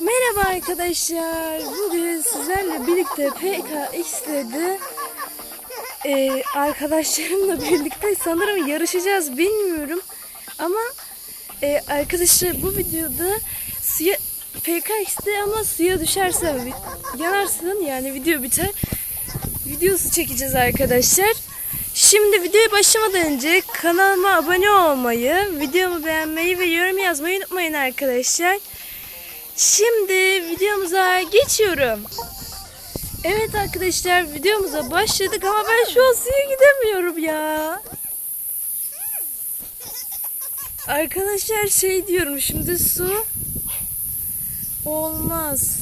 Merhaba arkadaşlar. Bugün sizlerle birlikte PKX'de e, arkadaşlarımla birlikte sanırım yarışacağız bilmiyorum. Ama e, arkadaşlar bu videoda suya PKX'de ama suya düşerse yanarsın yani video biter. Videosu çekeceğiz arkadaşlar. Şimdi videoya başlamadan önce kanalıma abone olmayı, videomu beğenmeyi ve yorum yazmayı unutmayın arkadaşlar. Şimdi videomuza geçiyorum. Evet arkadaşlar videomuza başladık ama ben şu an suya gidemiyorum ya. Arkadaşlar şey diyorum şimdi su olmaz.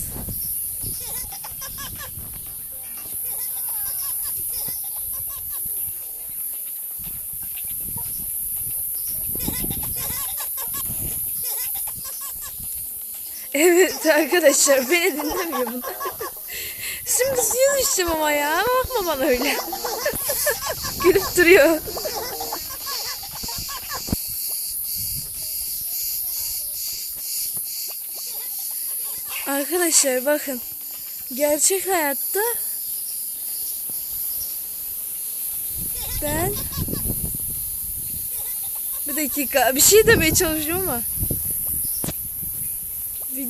Evet arkadaşlar beni dinlemiyor bunlar. Şimdi suya düşeceğim ama ya. Bakma bana öyle. Gülüp duruyor. Arkadaşlar bakın. Gerçek hayatta ben bir dakika bir şey demeye çalışıyorum ama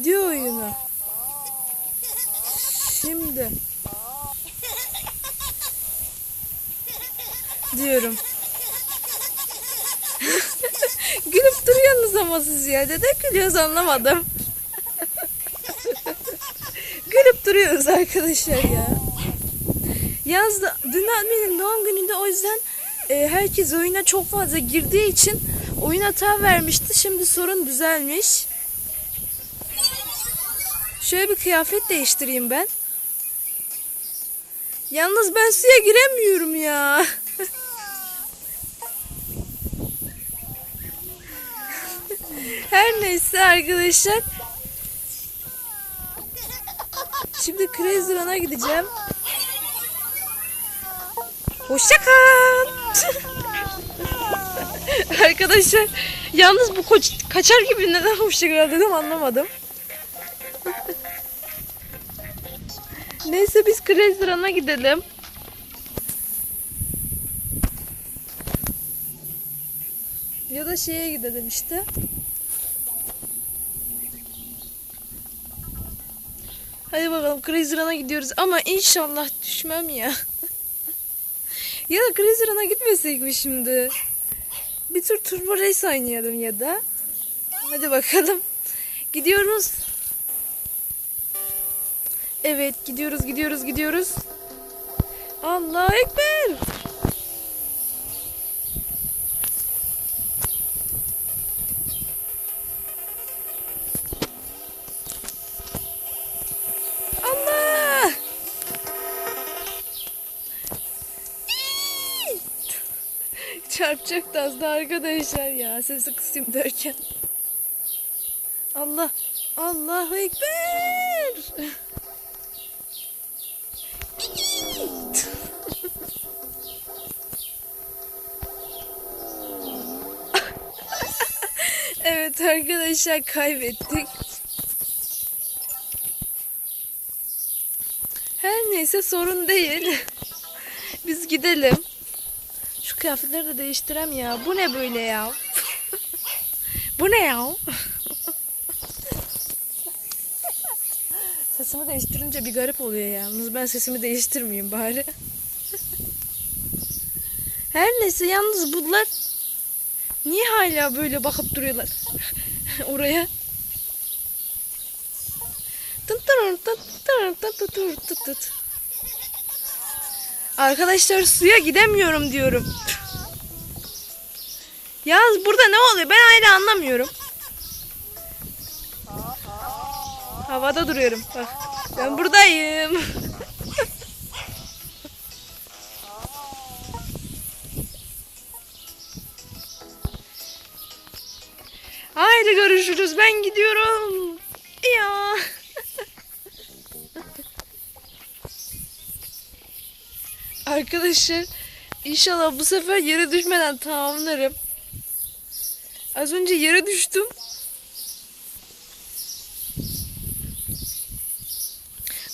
Video oyunu. Şimdi. Diyorum. Gülüp duruyorsunuz ama siz ya. Neden gülüyoruz anlamadım. Gülüp duruyoruz arkadaşlar ya. Yalnız dün annemin doğum gününde o yüzden e, herkes oyuna çok fazla girdiği için oyun hata vermişti. Şimdi sorun düzelmiş. Şöyle bir kıyafet değiştireyim ben. Yalnız ben suya giremiyorum ya. Her neyse arkadaşlar. Şimdi Crazy Run'a gideceğim. Hoşça kal. arkadaşlar yalnız bu kaçar gibi neden hoşça kal dedim anlamadım. Neyse biz Run'a gidelim. Ya da şeye gidelim işte. Hadi bakalım Crazy Run'a gidiyoruz ama inşallah düşmem ya. ya da Crazy Run'a gitmesek mi şimdi? Bir tur Turbo Race oynayalım ya da. Hadi bakalım. Gidiyoruz. Evet gidiyoruz gidiyoruz gidiyoruz. Allah ekber. Allah. Çarpacaktı az da arkadaşlar ya. Sesi kısayım derken. Allah. Allahu Ekber. Arkadaşlar kaybettik. Her neyse sorun değil. Biz gidelim. Şu kıyafetleri de değiştirem ya. Bu ne böyle ya? Bu ne ya? Sesimi değiştirince bir garip oluyor yalnız. Ben sesimi değiştirmeyeyim bari. Her neyse yalnız bunlar niye hala böyle bakıp duruyorlar oraya? Arkadaşlar suya gidemiyorum diyorum. Yalnız burada ne oluyor? Ben hala anlamıyorum. Havada duruyorum. Bak. Ben buradayım. Haydi görüşürüz. Ben gidiyorum. Ya. Arkadaşlar inşallah bu sefer yere düşmeden tamamlarım. Az önce yere düştüm.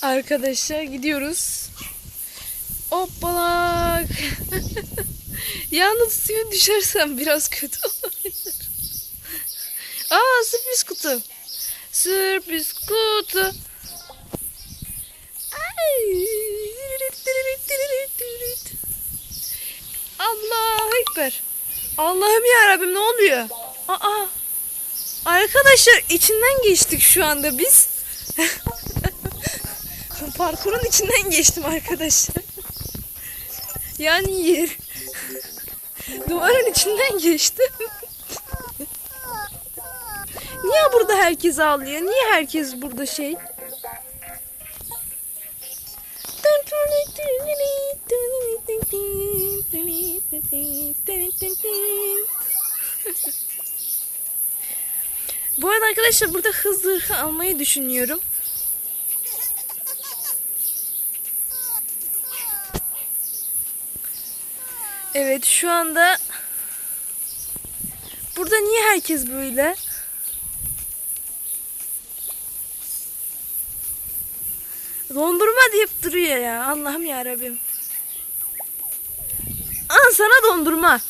Arkadaşlar gidiyoruz. Hoppalak. Yalnız suya düşersem biraz kötü olabilir. Aa sürpriz kutu. Sürpriz kutu. Ay. Allah ekber. Allah'ım ya Rabbim ne oluyor? Aa. Arkadaşlar içinden geçtik şu anda biz. Parkurun içinden geçtim arkadaşlar. Yani yer. Duvarın içinden geçtim. Niye burada herkes ağlıyor? Niye herkes burada şey? Bu arada arkadaşlar burada hız zırhı almayı düşünüyorum. Evet şu anda burada niye herkes böyle? Dondurma deyip duruyor ya. Allah'ım ya Rabbim. Aa sana dondurma.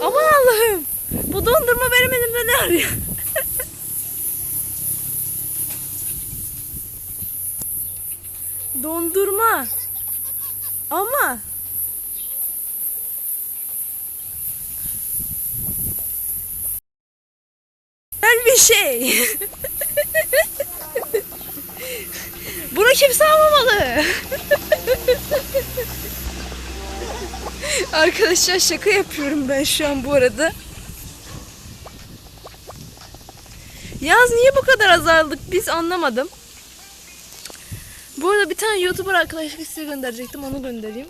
Aman Allah'ım. Bu dondurma benim elimde ne arıyor? Dondurma. Ama güzel bir şey. Bunu kimse almamalı. Arkadaşlar şaka yapıyorum ben şu an bu arada. Yaz niye bu kadar azaldık biz anlamadım. Bu arada bir tane YouTuber arkadaşlık size gönderecektim onu göndereyim.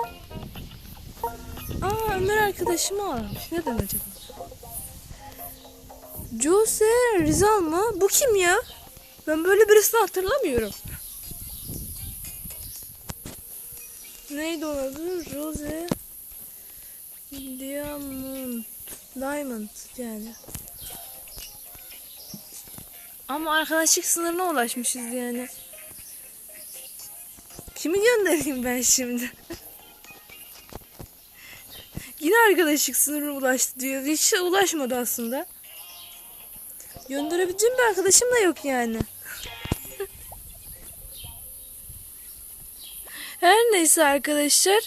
Aa Ömer arkadaşımı aramış. Neden acaba? Jose Rizal mı? Bu kim ya? Ben böyle birisini hatırlamıyorum. Neydi o adı? Jose Diamond. Diamond yani. Ama arkadaşlık sınırına ulaşmışız yani. Kimi göndereyim ben şimdi? Yine arkadaşlık sınırına ulaştı diyor. Hiç ulaşmadı aslında. Gönderebileceğim bir arkadaşım da yok yani. Her neyse arkadaşlar.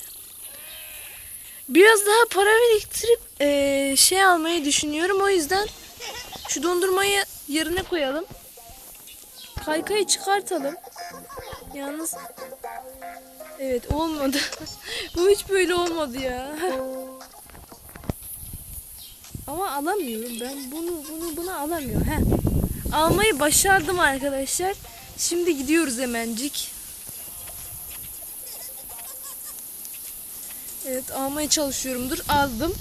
Biraz daha para biriktirip eee, şey almayı düşünüyorum. O yüzden şu dondurmayı yerine koyalım. Kaykayı çıkartalım. Yalnız evet olmadı. Bu hiç böyle olmadı ya. Ama alamıyorum ben. Bunu bunu bunu alamıyorum. Heh. Almayı başardım arkadaşlar. Şimdi gidiyoruz hemencik. Evet almaya çalışıyorumdur. Aldım.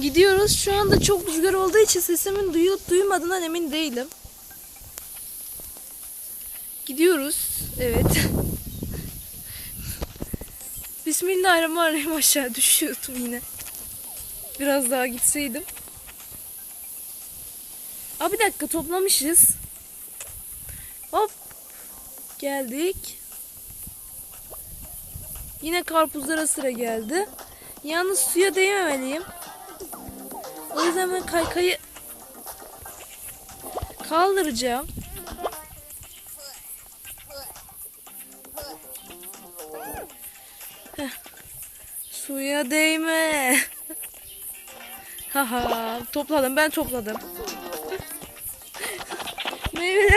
Gidiyoruz. Şu anda çok rüzgar olduğu için sesimin duyulup duymadığından emin değilim. Gidiyoruz. Evet. Bismillahirrahmanirrahim aşağı düşüyordum yine. Biraz daha gitseydim. Aa bir dakika toplamışız. Hop. Geldik. Yine karpuzlara sıra geldi. Yalnız suya değmemeliyim. O yüzden ben kaykayı kaldıracağım. Suya değme. Haha topladım ben topladım.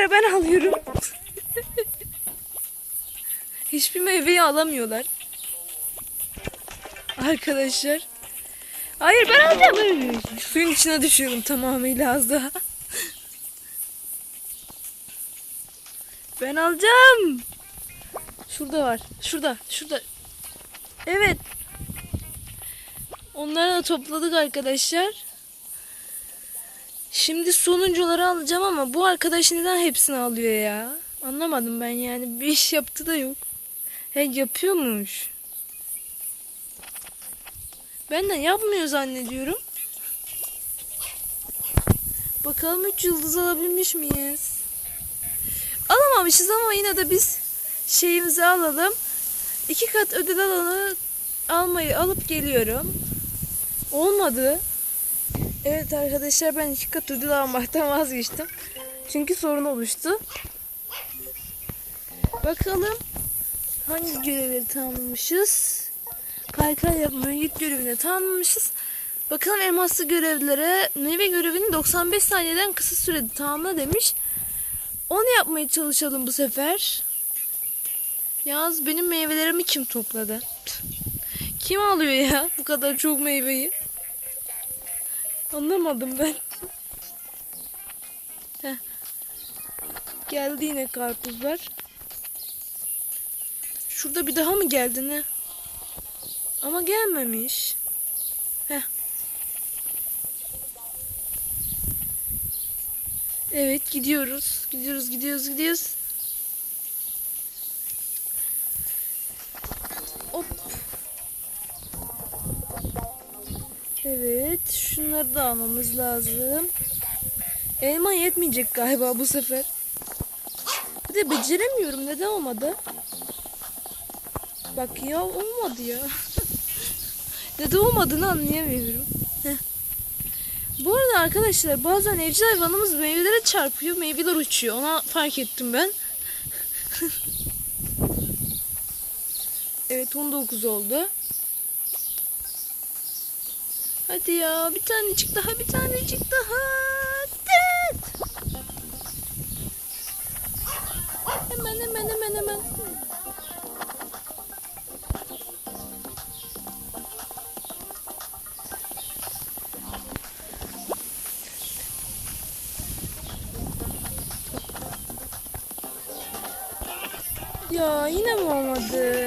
Meyveleri ben alıyorum. Hiçbir meyveyi alamıyorlar. Arkadaşlar. Hayır ben alacağım. Suyun içine düşüyorum tamamıyla az daha. Ben alacağım. Şurada var. Şurada. Şurada. Evet. Onları da topladık arkadaşlar. Şimdi sonuncuları alacağım ama bu arkadaş neden hepsini alıyor ya? Anlamadım ben yani. Bir iş yaptı da yok. He yapıyormuş. Ben de yapmıyor zannediyorum. Bakalım 3 yıldız alabilmiş miyiz? Alamamışız ama yine de biz şeyimizi alalım. İki kat ödül alanı almayı alıp geliyorum. Olmadı. Evet arkadaşlar ben iki kat ödül almaktan vazgeçtim. Çünkü sorun oluştu. Bakalım hangi görevleri tamamlamışız? Kaykay yapmayı git görevine tamamlamışız. Bakalım elmaslı görevlere meyve görevini 95 saniyeden kısa sürede tamamla demiş. Onu yapmaya çalışalım bu sefer. Yalnız benim meyvelerimi kim topladı? Kim alıyor ya bu kadar çok meyveyi? Anlamadım ben. Geldi yine karpuzlar. Şurada bir daha mı geldi ne? Ama gelmemiş. Heh. Evet gidiyoruz. Gidiyoruz gidiyoruz gidiyoruz. Evet şunları da almamız lazım. Elma yetmeyecek galiba bu sefer. Bir de beceremiyorum. Neden olmadı? Bak ya olmadı ya. Neden olmadığını anlayamıyorum. Bu arada arkadaşlar bazen evcil hayvanımız meyvelere çarpıyor. Meyveler uçuyor. Ona fark ettim ben. evet 19 oldu. Hadi ya bir tanecik daha bir tanecik daha. Tıt. Hemen hemen hemen hemen. Ya yine mi olmadı?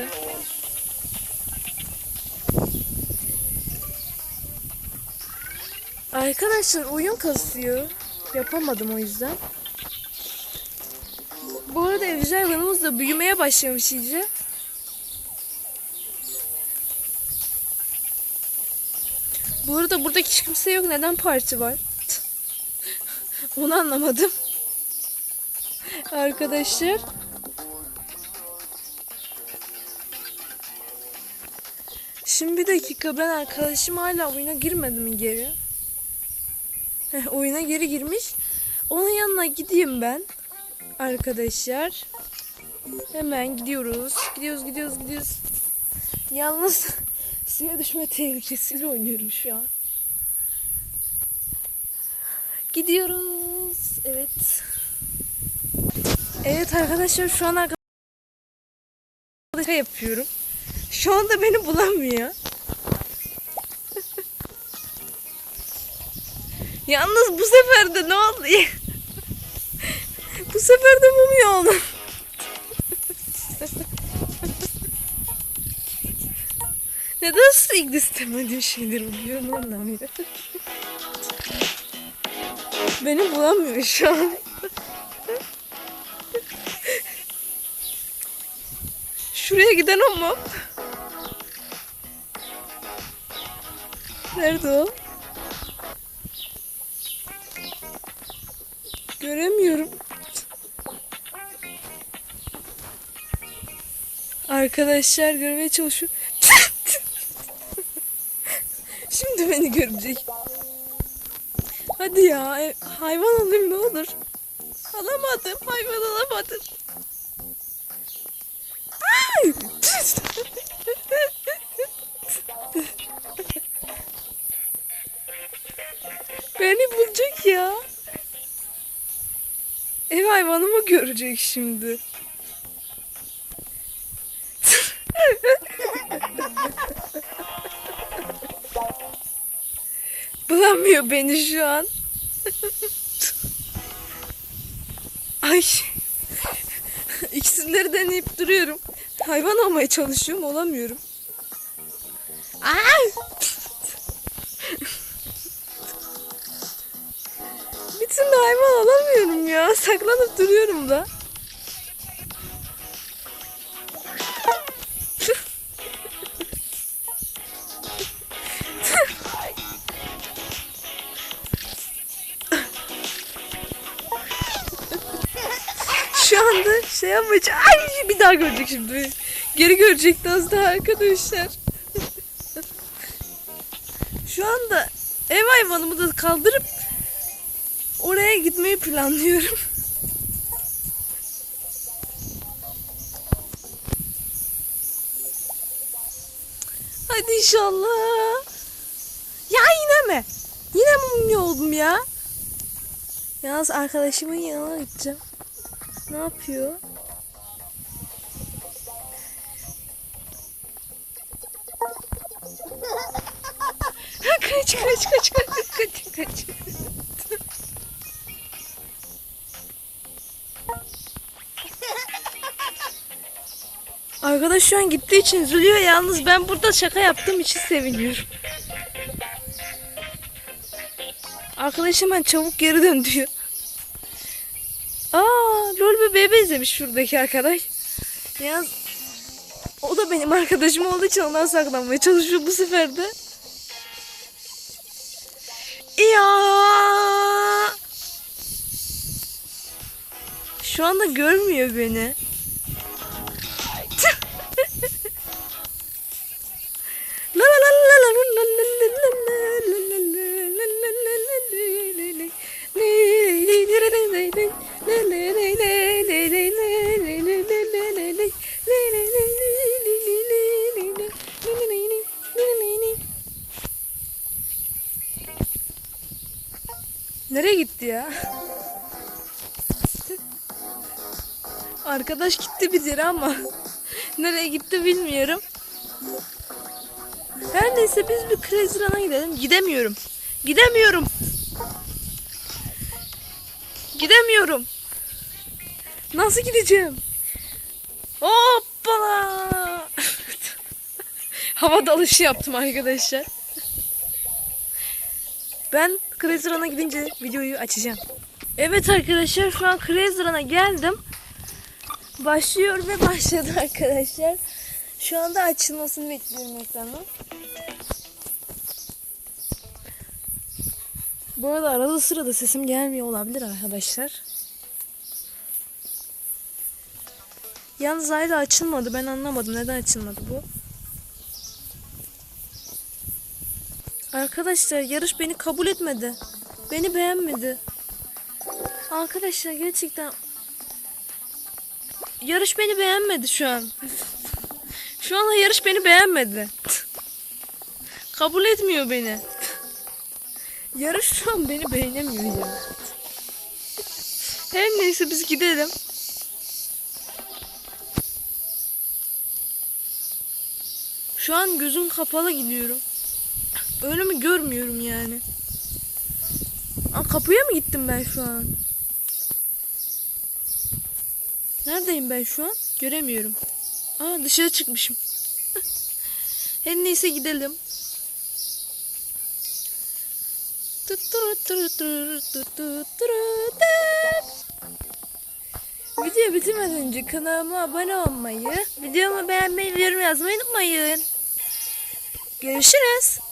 Arkadaşlar oyun kasıyor. Yapamadım o yüzden. Bu arada evcil hayvanımız da büyümeye başlamış iyice. Bu arada burada hiç kimse yok. Neden parti var? Onu anlamadım. Arkadaşlar. Şimdi bir dakika ben arkadaşım hala oyuna girmedi mi geri? Oyuna geri girmiş. Onun yanına gideyim ben. Arkadaşlar. Hemen gidiyoruz. Gidiyoruz gidiyoruz gidiyoruz. Yalnız suya düşme tehlikesiyle oynuyorum şu an. Gidiyoruz. Evet. Evet arkadaşlar şu an arkadaşlar yapıyorum. Şu anda beni bulamıyor. Yalnız bu sefer de ne oldu? bu sefer de mumya oldum. Neden sürekli istemediğim şeyleri buluyorum anlamıyorum. Beni bulamıyor şu an. Şuraya giden o mu? Nerede o? Arkadaşlar görmeye çalışıyor. Şimdi beni görecek. Hadi ya hayvan alayım ne olur. Alamadım hayvan alamadım. Beni bulacak ya. Ev hayvanımı görecek şimdi. Bulamıyor beni şu an. Ay. İkisileri deneyip duruyorum. Hayvan olmaya çalışıyorum olamıyorum. Ay! Bir türlü hayvan alamıyorum ya. Saklanıp duruyorum da. Yapmayacak. Ay bir daha görecek şimdi. Geri görecekti az daha arkadaşlar. Şu anda ev hayvanımı da kaldırıp oraya gitmeyi planlıyorum. Hadi inşallah. Ya yine mi? Yine mumya oldum ya? Yalnız arkadaşımın yanına gideceğim. Ne yapıyor? Arkadaş şu an gittiği için üzülüyor yalnız ben burada şaka yaptığım için seviniyorum. Arkadaşım ben çabuk geri dön diyor. Aa, lol bir bebe izlemiş şuradaki arkadaş. Yalnız o da benim arkadaşım olduğu için ondan saklanmaya çalışıyor bu sefer de. Ya. Şu anda görmüyor beni. Yere ama nereye gitti bilmiyorum. Her neyse biz bir Crazy Run'a gidelim. Gidemiyorum. Gidemiyorum. Gidemiyorum. Nasıl gideceğim? Hoppala. Hava dalışı yaptım arkadaşlar. Ben Crazy Run'a gidince videoyu açacağım. Evet arkadaşlar şu an Crazy Run'a geldim. Başlıyor ve başladı arkadaşlar. Şu anda açılmasını bekliyorum ekranın. Bu arada arada sırada sesim gelmiyor olabilir arkadaşlar. Yalnız hala açılmadı. Ben anlamadım neden açılmadı bu. Arkadaşlar yarış beni kabul etmedi. Beni beğenmedi. Arkadaşlar gerçekten yarış beni beğenmedi şu an. Şu anda yarış beni beğenmedi. Kabul etmiyor beni. Yarış şu an beni beğenemiyor ya. Her neyse biz gidelim. Şu an gözüm kapalı gidiyorum. Önümü görmüyorum yani. Aa, kapıya mı gittim ben şu an? Neredeyim ben şu an? Göremiyorum. Aa dışarı çıkmışım. Her neyse gidelim. Video bitirmeden önce kanalıma abone olmayı, videomu beğenmeyi yorum yazmayı unutmayın. Görüşürüz.